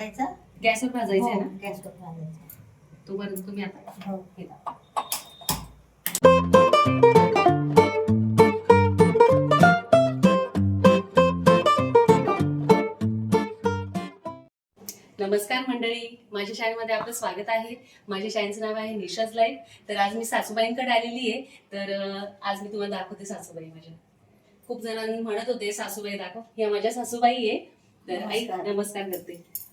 भाजायचा गॅसवर भाजायचं आहे हो, ना? गॅसवर भाजायचा. तोपर्यंत तुम्ही आता हो. नमस्कार मंडळी माझ्या शाळेमध्ये आपलं स्वागत आहे. माझ्या शाळेचं नाव आहे निशाज लाईफ. तर आज मी सासूबाईंकडे आलेली आहे. तर आज मी तुम्हाला दाखवते सासूबाई माझ्या. खूप जणांनी म्हणत होते सासूबाई दाखव. ह्या माझ्या सासूबाई आहे. तर आई. नमस्कार करते.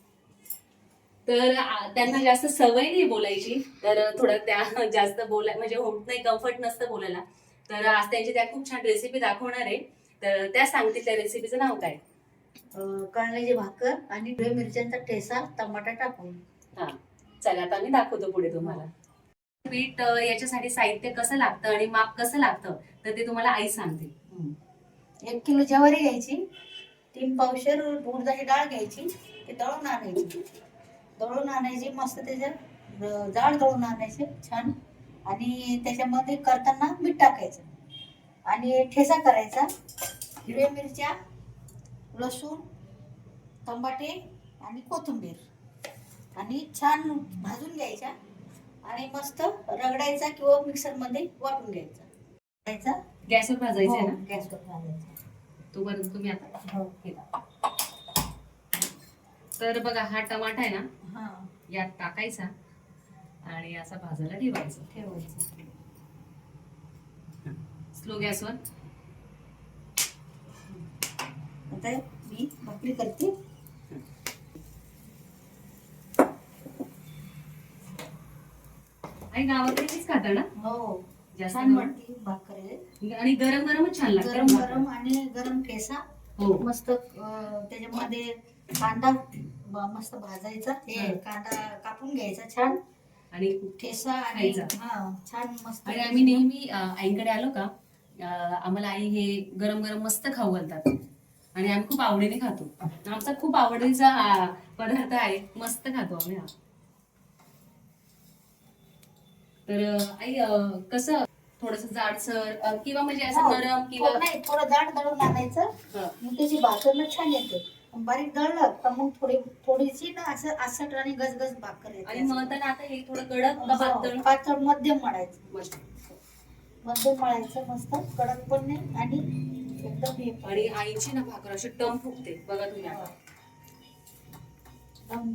तर त्यांना जास्त सवय नाही बोलायची. तर थोडं त्या जास्त बोलाय म्हणजे होत नाही कम्फर्ट नसतं बोलायला. तर आज त्यांची त्या खूप छान रेसिपी दाखवणार आहे. तर त्या सांगतील त्या रेसिपीचं नाव काय? अं, कळण्याची भाकर आणि मिरच्यांचा ठेसा टमाटा टाकून. हा. चला आता मी दाखवतो पुढे तुम्हाला. पीठ याच्यासाठी साहित्य कसं लागतं आणि माप कसं लागतं तर ते तुम्हाला आई सांगते. एक किलो ज्वारी घ्यायची तीन पावशेर उडदाची डाळ घ्यायची ते दळून आणायची. दळून आणायची मस्त त्याच्यात जाड दळून आणायचे छान. आणि त्याच्यामध्ये करताना मीठ टाकायचं. आणि ठेसा करायचा हिरव्या मिरच्या लसूण टमाटे आणि कोथिंबीर. आणि छान भाजून घ्यायच्या आणि मस्त रगडायचा किंवा मिक्सरमध्ये वाटून घ्यायचा. गॅसवर भाजायचं हो, ना? गॅसवर भाजायचा. तोपर्यंत तुम्ही आता हो. दाखवा. तर बघा हा टमाटा आहे ना हा. यात टाकायचा आणि असा भाजायला ठेवायचा. ठेवायचं. स्लो गॅसवर आता मी भाकरी करते. आणि गावाकडे तीच खाता ना? हो. छान. वाटते भाकर. आणि गरम गरमच छान लागतं. गरम गरम आणि गरम ठेसा हो. मस्त त्याच्यामध्ये कांदा मस्त भाजायचा हे हं. कांदा कापून घ्यायचा छान आणि ठेसा आणि. हा छान मस्त आणि आम्ही नेहमी आईकडे आलो का आम्हाला आई हे गरम गरम मस्त खाऊ घालतात आणि आम्ही खूप आवडीने खातो आमचा खूप आवडीचा पदार्थ आहे मस्त खातो आम्ही हा तर आई कसं थोडस जाडसर किंवा म्हणजे असं हो. नरम किंवा नाही थोडं जाड दळून आणायचं हं. मग त्याची भाकर छान येते बारीक दळलं का मग थोडी थोडीशी ना असं असट आणि गजगज भाकर आणि येते मळताना आता हे थोडं कडक का पातळ हो, पातळ मध्यम मळायचं मस्त. मध्यम मळायचं मस्त कडक पण नाही आणि एकदम हे पण. आणि आईची ना भाकर अशी टम फुगते बघा तुम्ही आता एकदम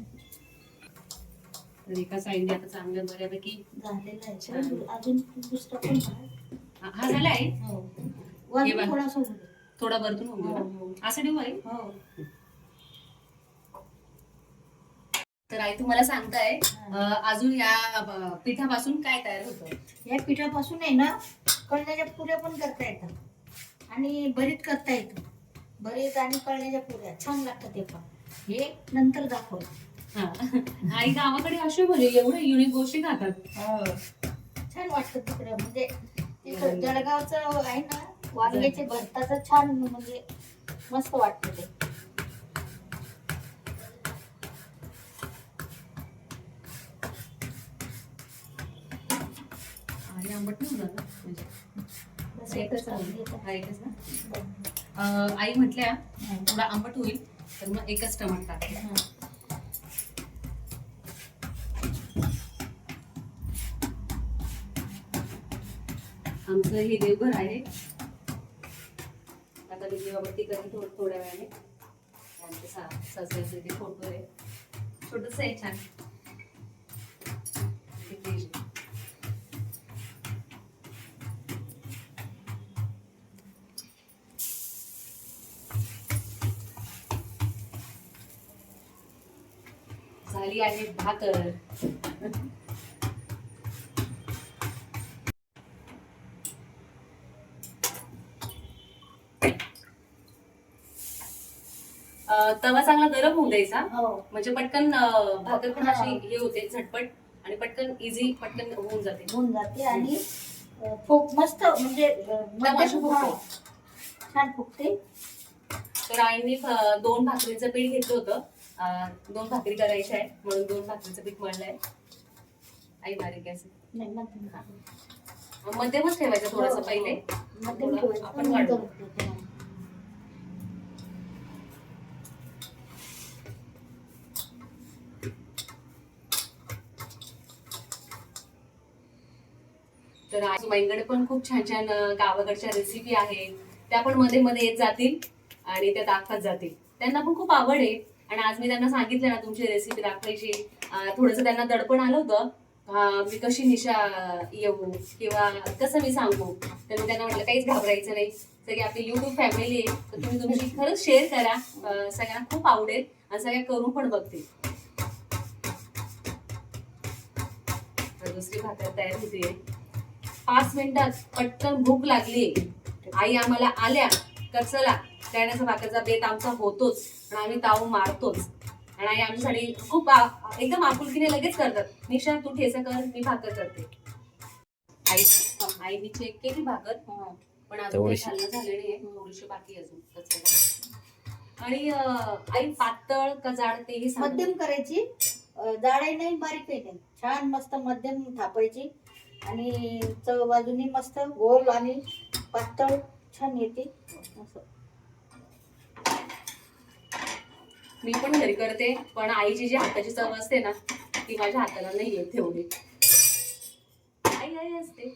तर एका साईडने आता चांगलं बऱ्यापैकी झालेलं आहे छान. अजून दुसरं पण आहे. हा हा झालाय हो हे वरून बघ. थोडासा होऊ दे. थोडा वरतून हो. हो. असं ठेवू आई हो तर आई तुम्हाला सांगताय हा. अं, अजून या अं, पिठापासून काय तयार होतं? या पिठापासून आहे ना कळण्याच्या पुऱ्या पण करता येतात. आणि भरीत करता येतं. भरीत आणि कळण्याच्या पुऱ्या छान लागतात ते पण. हे नंतर दाखवलं. हा. आई गावाकडे असे म्हणजे एवढे युनिक गोष्टी खातात. छान वाटतं तिकडं. म्हणजे तिकडं जळगावचं आहे ना वांग्याचे भरताचं छान म्हणजे मस्त वाटतं ते. आणि आंबट नाही होणार ना? म्हणजे एकच ना? आई म्हटल्या थोडा आंबट होईल तर मग एकच टमाट टाकते. आमचं हे देवघर आहे. आता मी देवाबत्ती करेन थोड थोड्या वेळाने. आमचे सा सासऱ्याचे ते फोटो आहे. छोटस आहे छान. झाली आहे भाकर. तवा चांगला गरम होऊ द्यायचा. हो. म्हणजे पटकन भाकर पण. अशी हे होते झटपट आणि पटकन इझी पटकन होऊन जाते. होऊन जाते आणि फुक मस्त म्हणजे. छान फुगते. तर आईने दोन भाकरीचं पीठ घेतलं होतं. दोन भाकरी करायच्या आहे म्हणून दोन भाकरीचं पीठ मळलं आहे आई बारीक आहे मध्यमच ठेवायचं थोडस पहिले. आपण वाढतो तर आज माईंकडे पण खूप छान छान गावाकडच्या रेसिपी आहेत. त्या पण मध्ये मध्ये येत जातील आणि त्या दाखवत जातील. त्यांना पण खूप आवड आहे. आणि आज मी त्यांना सांगितलं ना तुमची रेसिपी दाखवायची. थोडंसं त्यांना दडपण आलं होतं. मी कशी निशा येऊ किंवा कसं मी सांगू? तर मी त्यांना म्हटलं काहीच घाबरायचं नाही. सगळी आपली युट्यूब फॅमिली आहे. तर तुम्ही तुमची खरंच शेअर करा. सगळ्यांना खूप आवडेल. आणि सगळ्या करून पण बघते दुसरी भाकर तयार होतीये. पाच मिनिटात पटकन भूक लागली आई आम्हाला आल्या. का चला त्याण्याचा भाकरचा बेत आमचा होतोच. आणि आम्ही ताऊ मारतोच. आणि आई आमच्यासाठी खूप आ- एकदम आपुलकीने लगेच करतात. निशा तू ठेचा कर मी भाकर करते. आई आईने चेक केली भाकर. पण अजून काही तेवढीशी. खाल्लं झालं नाहीये थोडीशी बाकी अजून. आणि आई पातळ का जाड सांग. मध्यम करायची. जाडही नाही बारीकही नाही छान मस्त मध्यम थापायची. आणि चव बाजूनी मस्त गोल आणि पातळ छान येते. असं. मी पण घरी करते पण आईची जी हाताची चव असते ना ती माझ्या हाताला नाही येत तेवढी आई आई असते.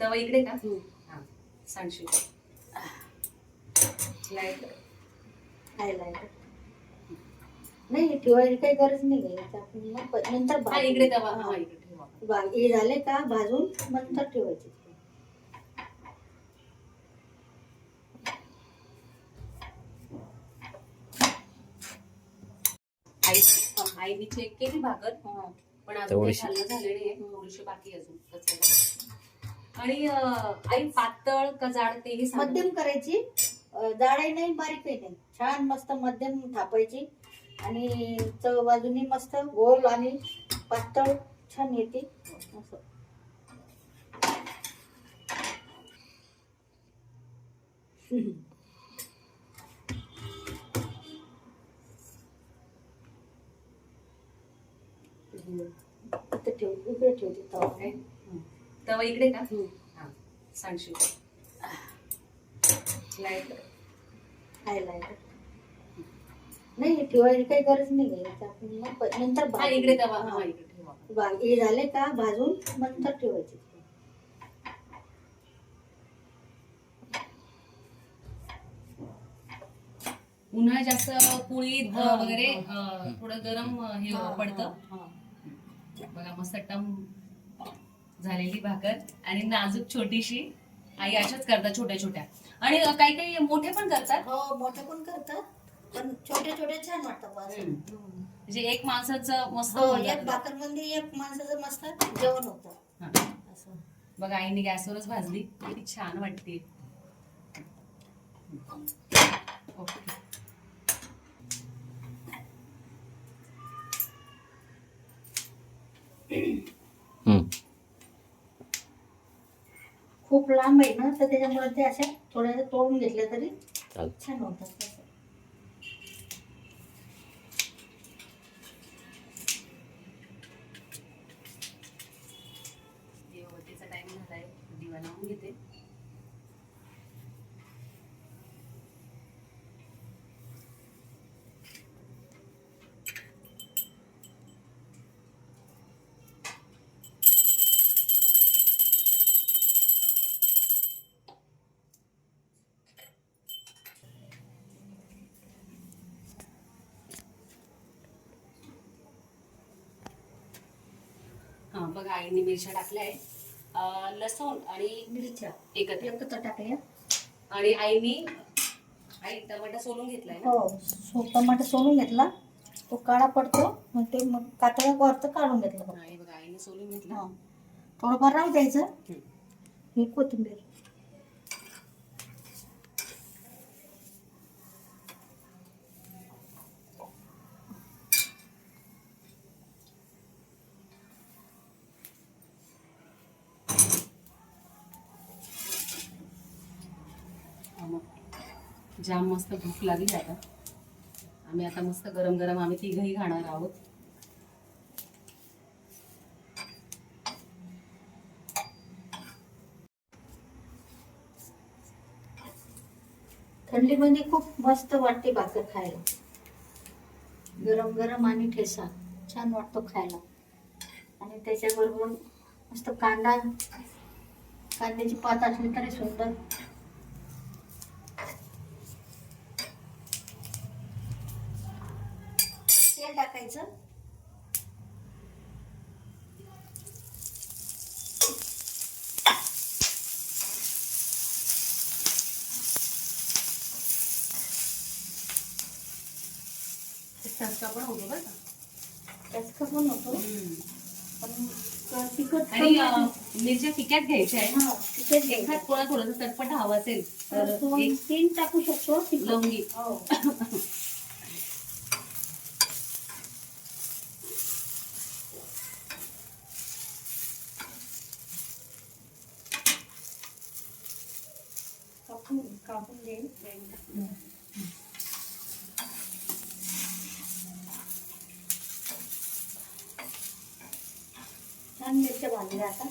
तवा इकडे का? हा, सांगशील लाइट. नाही ठेवायची काही गरज नाही आपण नंतर इकडे तवा. हा. इकडे ठेवा. हे झाले का? भाजून नंतर ठेवायची आई आईने चेक केली भाकर हा. पण अजून काही. खाल्लं झालं नाहीये थोडीशी बाकी आहे अजून कचऱ्याला. आणि अं, आई पातळ का जाड तेही सांग. मध्यम करायची अं, जाडही नाही बारीकही नाही छान मस्त मध्यम थापायची आणि चव बाजूनी मस्त गोल आणि पातळ छान येते असं इथे ठेव इकडे ठेवते तवा काय? तवा इकडे का हम्म. हा सांगशील लाइट खायला येतं. नाही ठेवायची काही गरज नाही घ्यायची आपण नंतर हा भाजून- इकडे तवा हा. हा इकडे ठेवा बा- हे झाले का भाजून नंतर ठेवायची उन्हाळ्यात जास्त पोळी हा, वगैरे हा. थोडं गरम हे हा, पडतं हा, हा. बघा मस्त टम झालेली भाकर आणि नाजूक छोटीशी. आई अशाच करतात छोट्या छोट्या. आणि काही काही मोठे पण करतात. हो मोठे पण करतात. पण छोटे छोटे छान वाटतात. हम्म. म्हणजे एक माणसाचं मस्त हो होऊन एक जातं. भाकरमध्ये एक माणसाचं मस्त जेवण होतं. हा. असं. बघा आईने गॅसवरच भाजली. किती छान वाटते. ओके. खूप लांब आहे ना तर त्याच्यामुळे ते अशा थोड्या तोडून घेतल्या तरी चालतं छान होतात असं. देववतीचा टाइम झालाय दिवा लावून घेते हा बघा आईने मिरच्या टाकल्या आहे लसूण आणि मिरच्या. एकत्र. एकत्र टाकूया आणि आईनी आई टमाटा सोलून घेतलाय ना? हो सो टमाटर सोलून घेतला. तो काळा पडतो मग ते मग कातळ्या वरचं काढून घेतलं बघ. आई बघा आईने सोलून घेतला. हा. थोडंफार राहू द्यायचं. ही कोथिंबीर. मग. जाम मस्त भूक लागली आता. आम्ही आता मस्त गरम गरम आम्ही तिघही खाणार आहोत. थंडीमध्ये खूप मस्त वाटते भाकर खायला. गरम गरम आणि ठेसा. छान वाटतो खायला. आणि त्याच्याबरोबर मस्त कांदा. कांद्याची पात असली तरी सुंदर. टाकायचं. चटका पण होतो बरं का? पण होतो. पण तिखट आणि मिरच्या तिक्यात घ्यायच्या आहे हा, तिखट एखाद घ्यायचं. कोणा थोडंसं चटपट हवं असेल तर एक तीन टाकू शकतो तिखट. लवंगी हो कापून कापून देईल छान मिरच्या भाजल्या आता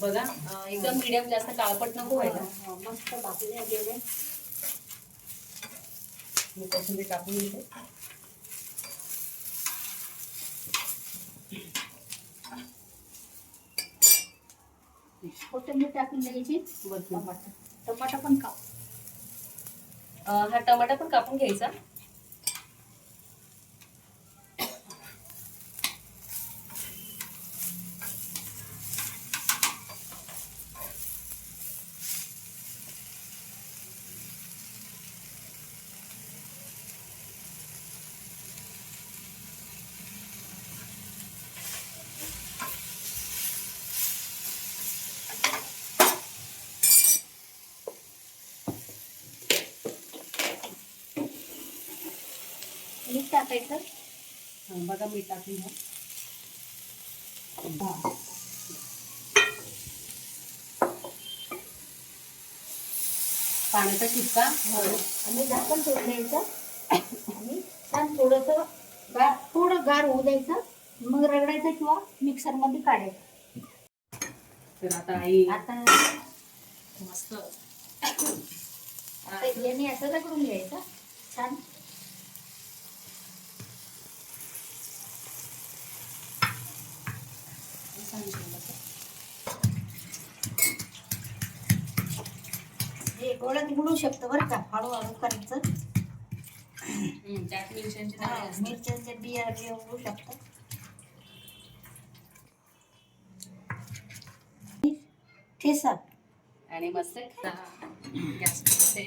बघा अं, एकदम मीडियम जास्त काळपट नको व्हायला. मस्त भाजल्या गेले. मी कोथिंबीर टाकून घेते कोथिंबीर टाकून द्यायची. वरतून. टमाटर. टमाटर पण काप. हा टमाटा पण कापून घ्यायचा. मीठ टाकायचं. हं, बघा मीठ टाकून घ्या. पाण्याचा शिपका आणि झाकण ठेवून द्यायचं आणि छान थोडंसं गार थोडं गार होऊ द्यायचं मग रगडायचं किंवा मिक्सरमध्ये काढायचं. तर आता आई आता मस्त. आता याने असं रगडून घ्यायचं. छान. हे गोळ्यात बुडू शकतं बरं का हळूहळू करायचं. हं, त्यात मिरच्यांची हा, डाळ असते. मिरच्यांचे बिया बिया उडू शकतात. ठेसा. आणि मस्त गॅस ते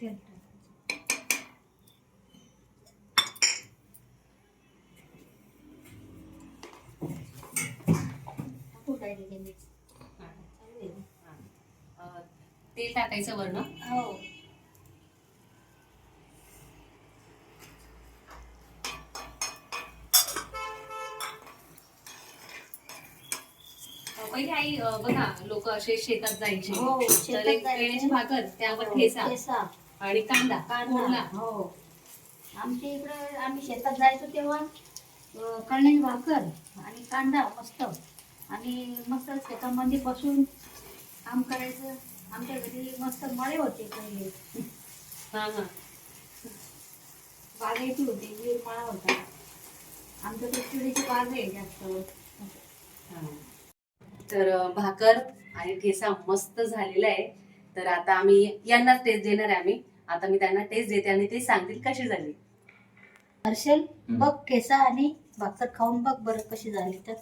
तेल टाकू direct हे mix. चालू आहे. अं, तेल टाकायचं वरनं. हो. पहिले आई बघा लोक असे शेतात जायचे. हो, तर शेतात एक जायचे. पेण्याची भाकर त्यावर हो, ठेसा आणि कांदा कांदा फोडला हो. आमच्या इकडे आम्ही शेतात जायचो तेव्हा अं, कळण्याची भाकर आणि कांदा मस्त. आणि मस्त शेतामध्ये बसून काम करायचं. आमच्या घरी मस्त मळे होते पहिले. हा हा. बागायती होती बाग आहे जास्त. हा. तर भाकर आणि ठेसा मस्त झालेला आहे. तर आता आम्ही यांना टेस्ट देणार आहे आम्ही. आता मी त्यांना टेस्ट देते आणि ते सांगतील कशी झाली. हर्षल. बघ केसा आणि भाकर खाऊन बघ बरं कशी झाली तर.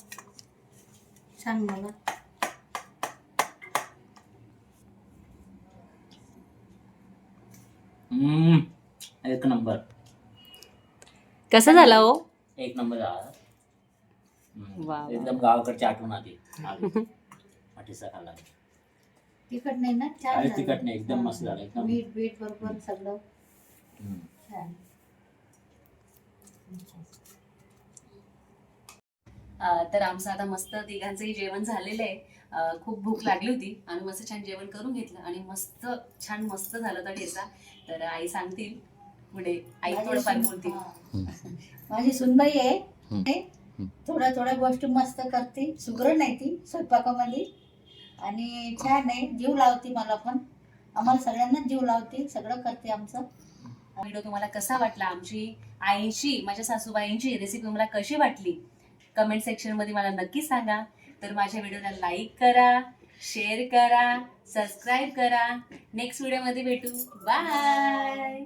सांग मला. हम्म, एक नंबर कसा झाला हो एक नंबर झाला हम्म, वा, वा. एकदम गावाकडची आठवण आली आली. पाठीचा खाल्ला तिखट नाही ना छान काहीच झालं. तिखट नाही, एकदम. मस्त झालं, एकदम. मीठ बीठ बरोबर सगळं हम्म. छान अं, तर आमचं आता मस्त तिघांचंही जेवण झालेलं आहे खूप भूक लागली होती. आम्ही मस्त छान जेवण करून घेतलं आणि मस्त छान मस्त झालं होता ठेचा तर आई सांगतील पुढे. आई माझी थोडंफार सून- बोलतील. हा. माझी सुनबाई आहे. ते थोड्या थोड्या गोष्टी मस्त करते. सुग्र नाही ती स्वयंपाकामध्ये. आणि छान आहे. जीव लावते मला पण. आम्हाला सगळ्यांनाच जीव लावते. सगळं करते आमचं. व्हिडिओ तुम्हाला कसा वाटला? आमची आईची माझ्या सासूबाईंची रेसिपी तुम्हाला कशी वाटली? कमेंट सेक्शनमध्ये मला नक्की सांगा. तर माझ्या व्हिडिओला लाईक करा शेअर करा सबस्क्राईब करा. नेक्स्ट व्हिडिओमध्ये भेटू. बाय!